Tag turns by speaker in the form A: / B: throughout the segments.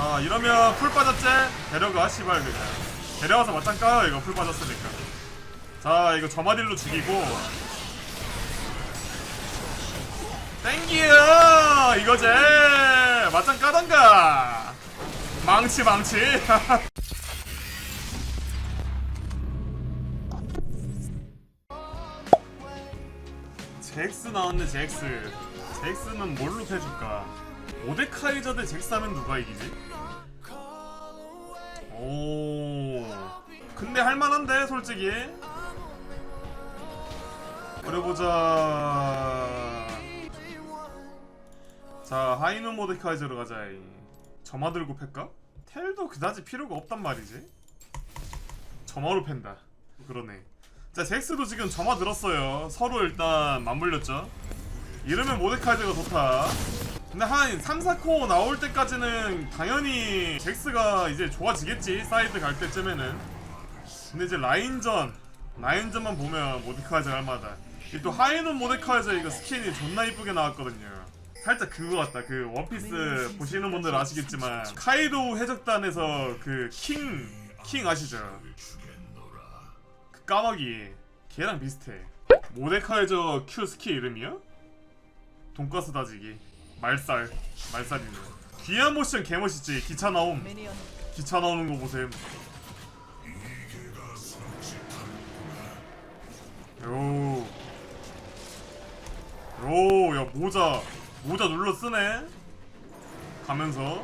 A: 자 이러면 풀 빠졌지? 데려가 씨발 그냥. 데려와서 맞짱 까요 이거 풀 빠졌으니까. 자 이거 저마딜로 죽이고. 땡기요! 이거지! 맞짱 까던가! 망치 망치! 잭스 나왔네 잭스. 잭스는 뭘로 패줄까 모데카이저 대 잭스 하면 누가 이기지? 오. 근데 할만한데 솔직히. 그래 보자. 자 하이노 모데카이저로 가자 점화 들고 팰까? 텔도 그다지 필요가 없단 말이지. 점화로 팬다. 그러네. 자 잭스도 지금 점화 들었어요. 서로 일단 맞물렸죠. 이러면 모데카이저가 좋다 근데 한 3, 4코 나올 때까지는 당연히 잭스가 이제 좋아지겠지 사이드 갈 때쯤에는. 근데 이제 라인전 라인전만 보면 모데카이저 할만하다. 이또 하이눈 모데카이저 이거 스킨이 존나 이쁘게 나왔거든요. 살짝 그거 같다. 그 원피스 보시는 분들 아시겠지만 카이도 해적단에서 그 킹 킹 아시죠? 그 까마귀 걔랑 비슷해. 모데카이저 큐 스킬 이름이야? 돈가스 다지기 말살 말살이네 귀한 모션 개멋있지 기차 나옴 기차 나오는 거 보셈 요. 요, 야 모자 모자 눌러 쓰네. 가면서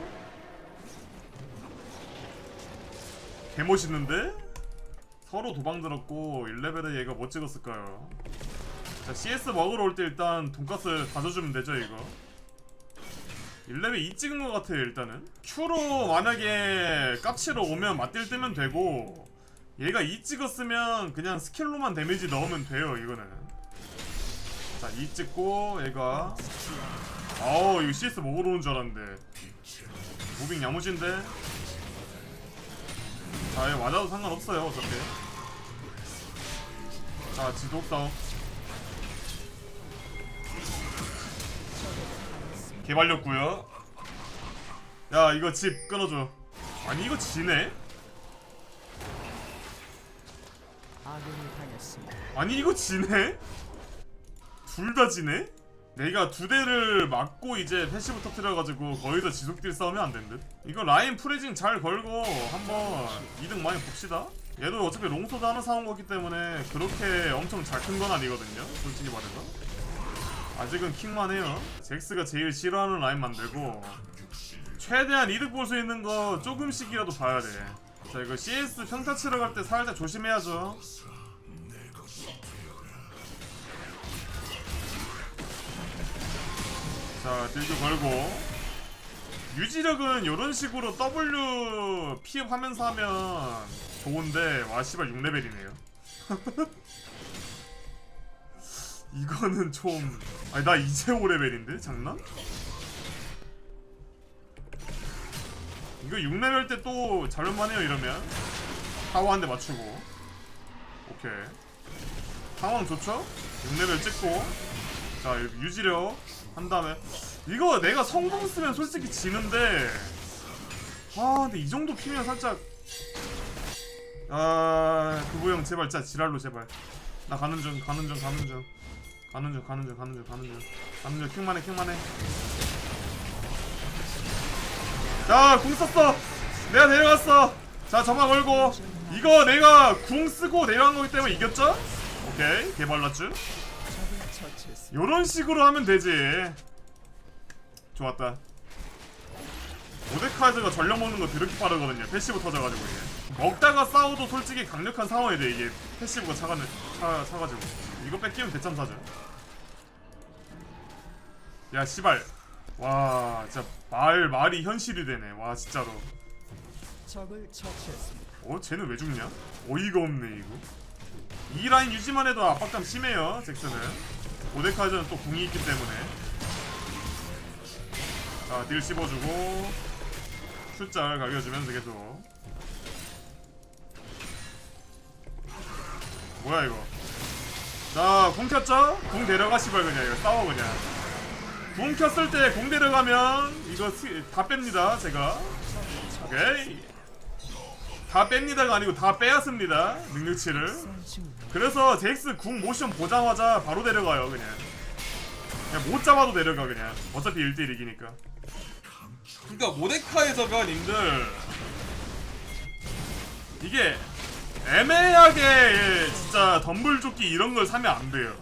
A: 개 멋있는데? 서로 도방 들었고 1레벨에 얘가 뭐 찍었을까요? 자 CS 먹으러 올 때 일단 돈가스 다 줘주면 되죠 이거 1레벨 2 찍은 것 같아요 일단은. Q로 만약에 깝치러 오면 맞딜 뜨면 되고 얘가 2 찍었으면 그냥 스킬로만 데미지 넣으면 돼요 이거는. 자2 찍고 얘가 아우 이거 CS 먹으러 온 줄 알았는데. 무빙 야무진데? 자얘 맞아도 상관없어요 어차피. 자 지독 싸움 개발렸구요. 야 이거 집 끊어줘. 아니 이거 지네?
B: 아니
A: 이거 지네? 둘 다 지네? 내가 두 대를 맞고 이제 패시브 터트려가지고 거기서 지속딜 싸우면 안 된듯? 이거 라인 프레징 잘 걸고 한번 이득 많이 봅시다. 얘도 어차피 롱소드 하나 사온 거기 때문에 그렇게 엄청 잘 큰 건 아니거든요. 솔직히 말해서 아직은 킹만 해요. 잭스가 제일 싫어하는 라인 만들고 최대한 이득 볼 수 있는 거 조금씩이라도 봐야 돼자 이거 CS 평타 치러 갈 때 살짝 조심해야죠. 자, 딜도 걸고. 유지력은 이런 식으로 W 피업하면서 하면 좋은데 와 씨발 6레벨이네요. 이거는 좀 아니 나 이제 5레벨인데? 장난? 이거 6레벨 때 또 잘만해요 이러면. 타워 한 대 맞추고. 오케이. 상황 좋죠? 6레벨 찍고. 자 유지력 한 다음에. 이거 내가 성공 쓰면 솔직히 지는데. 아 근데 이 정도 피면 살짝. 아 그부 형 제발 진짜 지랄로 제발. 나 가는 중 가는 중 가는 중 가는 중 가는 중 가는 중 가는 중. 가는 중. 킹만해 킹만해. 자궁 썼어. 내가 내려갔어. 자 점화 걸고. 이거 내가 궁 쓰고 내려간 거기 때문에 이겼죠? 오케이. 개발랐쥬. 요런 식으로 하면 되지. 좋았다. 모데카이저가 전력 먹는 거 드럽게 빠르거든요. 패시브 터져가지고 이게. 먹다가 싸워도 솔직히 강력한 상황이 돼 이게. 패시브가 차가, 차, 차가지고. 이거 뺏기면 대참 사죠 야 씨발. 와 진짜 말 말이 현실이 되네. 와 진짜로.
B: 적을 처치했습니다.
A: 어 쟤는 왜 죽냐? 어이가 없네 이거. 이 라인 유지만 해도 압박감 심해요 잭슨은. 모데카이저는 또 궁이 있기 때문에. 자딜 씹어주고 숫자를 가겨주면서 계속. 뭐야 이거? 자궁 켰죠? 궁 데려가 씨발 그냥. 이거 싸워 그냥 궁 켰을 때공 데려가면 이거 스- 다 뺍니다 제가. 오케이. 다 뺍니다가 아니고 다 빼앗습니다 능력치를. 그래서 제익스 궁 모션 보자마자 바로 데려가요 그냥. 그냥 못 잡아도 데려가 그냥. 어차피 1대1 이기니까. 그러니까 모데카이저가 님들 이게 애매하게 진짜 덤블조끼 이런 걸 사면 안 돼요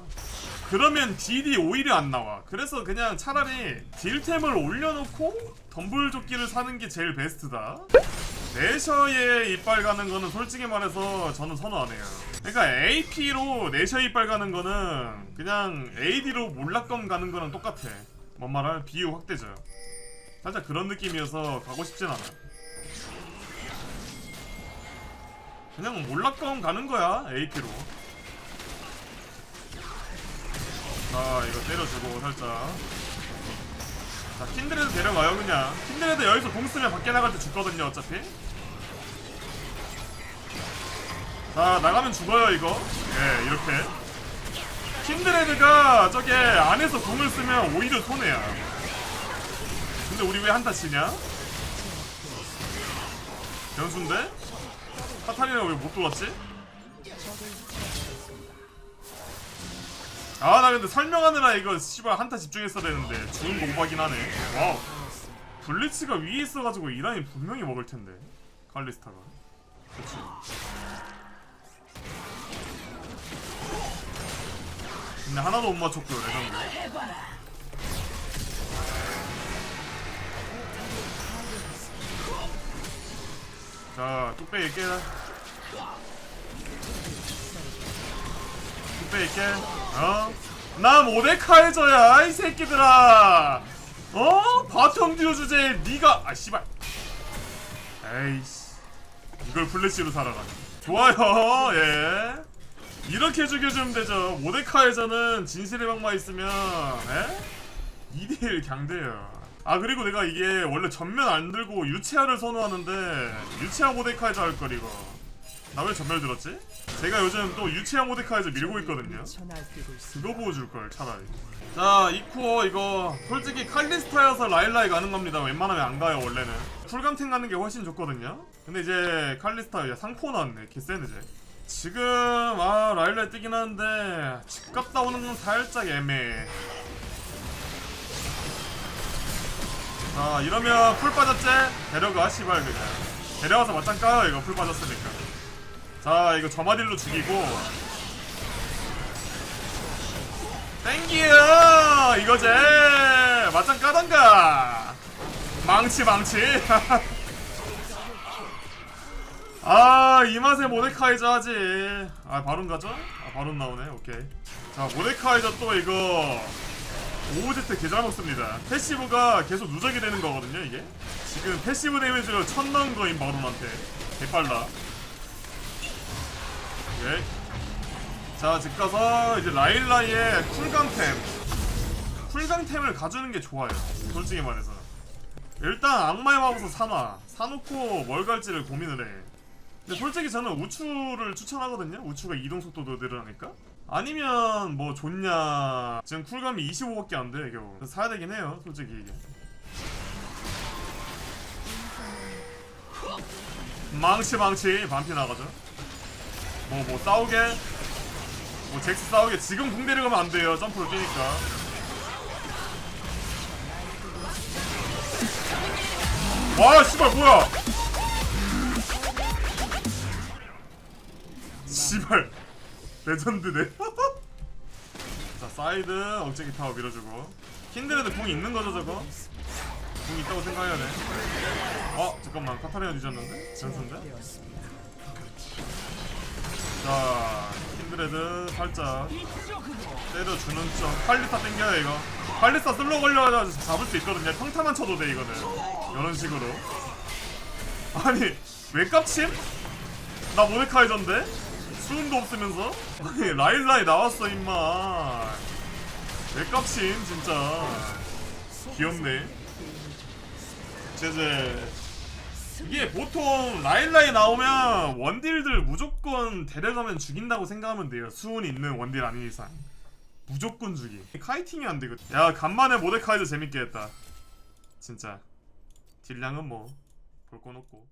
A: 그러면 딜이 오히려 안 나와 그래서 그냥 차라리 딜템을 올려놓고 덤블조끼를 사는 게 제일 베스트다 내셔에 이빨 가는 거는 솔직히 말해서 저는 선호 안 해요. 그러니까 AP로 내셔 이빨 가는 거는 그냥 AD로 몰락검 가는 거랑 똑같아. 뭔 말할 비유 확대죠. 살짝 그런 느낌이어서 가고 싶진 않아. 그냥 몰락검 가는 거야 AP로. 자 이거 때려주고 살짝. 자 킨드레드 데려가요 그냥. 킨드레드 여기서 공 쓰면 밖에 나갈 때 죽거든요 어차피. 자 나가면 죽어요 이거 예 이렇게 킨드레드가 저게 안에서 궁을 쓰면 오히려 손해야 근데 우리 왜 한타 치냐? 변수인데? 카타리나 왜못 돌았지? 아 나 근데 설명하느라 이거 씨발 한타 집중했어야 되는데 죽은 거 오바긴 하네. 와우. 블리츠가 위에 있어가지고 이란이 분명히 먹을 텐데. 칼리스타가. 그치. 근데 하나도 못 맞췄고요 레전드 자 뚝배기 깨 뚝배기 깨 어? 나 모데카이저야 이 새끼들아 어? 바텀 듀오 주제에 니가 아 씨발 에이씨 이걸 플래시로 살아라 좋아요 예 이렇게 죽여주면 되죠. 모데카에서는 진실의 방마 있으면 에? 2대1 강돼요. 아 그리고 내가 이게 원래 전면 안 들고 유채화를 선호하는데 유채화 모데카에서 할걸 이거. 나 왜 전멸 들었지? 제가 요즘 또 유채화 모데카에서 밀고 있거든요. 그거 보여줄걸 차라리. 자 이쿠어 이거 솔직히 칼리스타여서 라일라이 가는 겁니다. 웬만하면 안 가요 원래는. 풀감탱 가는 게 훨씬 좋거든요. 근데 이제 칼리스타 이제 상포 나왔네. 개쎄네 이제. 지금 아 라일라이 뜨긴 하는데 집 갔다 오는 건 살짝 애매해. 자 이러면 풀 빠졌지? 데려가 씨발 그냥. 데려가서 맞짱 까요 이거 풀 빠졌으니까. 자 이거 저마딜로 죽이고. 땡기요 이거제 맞짱 까던가! 망치 망치. 아 이 맛에 모데카이저 하지. 아 바론 가죠? 아 바론 나오네. 오케이. 자 모데카이저 또 이거 오브젝트 개잘 먹습니다. 패시브가 계속 누적이 되는 거거든요 이게. 지금 패시브 데미지로 천 넣은 거임 바론한테 개빨라 예. 자, 집 가서 이제 라일라의 쿨감템. 쿨감템을 가주는 게 좋아요. 솔직히 말해서. 일단 악마의 마법사 사놔. 사놓고 뭘 갈지를 고민을 해. 근데 솔직히 저는 우추를 추천하거든요. 우추가 이동 속도도 늘어나니까. 아니면 뭐 좋냐. 지금 쿨감이 25밖에 안 돼, 겨우. 사야 되긴 해요, 솔직히 이게. 망치 망치 반피 나가죠. 뭐 뭐 싸우게. 뭐 잭스 싸우게. 지금 궁 데려가면 안 돼요. 점프로 뛰니까. 와 씨발 뭐야? 씨발. 레전드네. 자 사이드. 억제기 타워 밀어주고. 킨드레드 궁 있는 거죠 저거? 궁 있다고 생각해야 돼. 어 잠깐만. 카타리나 뒤졌는데? 전수인데. 자, 킨드레드 살짝 때려주는 척. 팔리타 땡겨요, 이거. 팔리타 슬로 걸려가지고 잡을 수 있거든요. 평타만 쳐도 돼, 이거는. 이런 식으로. 아니, 왜 깝침? 나 모데카이전데? 수은도 없으면서? 아니, 라일라이 나왔어, 임마. 왜 깝침, 진짜. 귀엽네. 제제. 이게 보통 라일라에 나오면 원딜들 무조건 데려가면 죽인다고 생각하면 돼요. 수은이 있는 원딜 아닌 이상. 무조건 죽이 카이팅이 안 되거든. 야 간만에 모데카이드 재밌게 했다. 진짜. 딜량은 뭐 볼거 없고.